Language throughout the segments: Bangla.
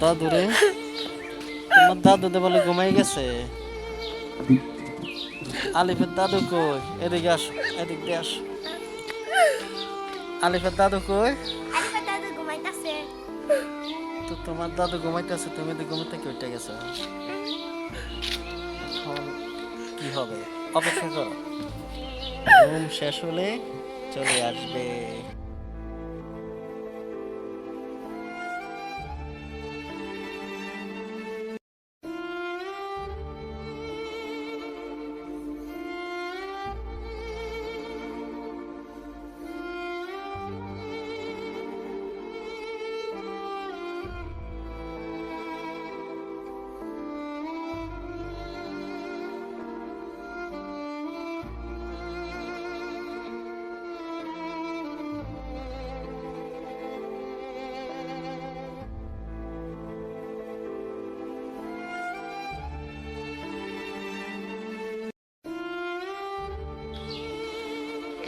দাদু রে তোমার দাদু তো বলে ঘুমাই গেছে। আলিফের দাদু কই? এদিকে আসো এদিক দিয়ে আসো। আলিফের দাদু কই? তো তোমার দাদু ঘুমাইতেছে তুমি তো ঘুমাতে কি উঠে গেছো? কি হবে? অপেক্ষা করো। ঘুম শেষ হলে চলে আসবে।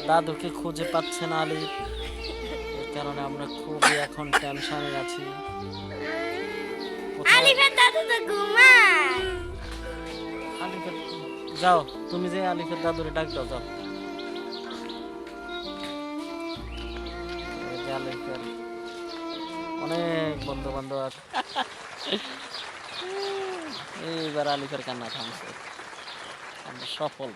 দাদুকে খুঁজে পাচ্ছে না আলিফ। এর কারণে আমরা খুবই এখন টেনশনে আছি। আরিফা দাদু তো ঘুমায়। আলিফের যাও তুমি যে আলিফের দাদুরে ডাক দাও যাও। আলিফের অনেক বন্ধু বান্ধব আছে। এইবার আলিফের কান্না থামছে। আমরা সফল।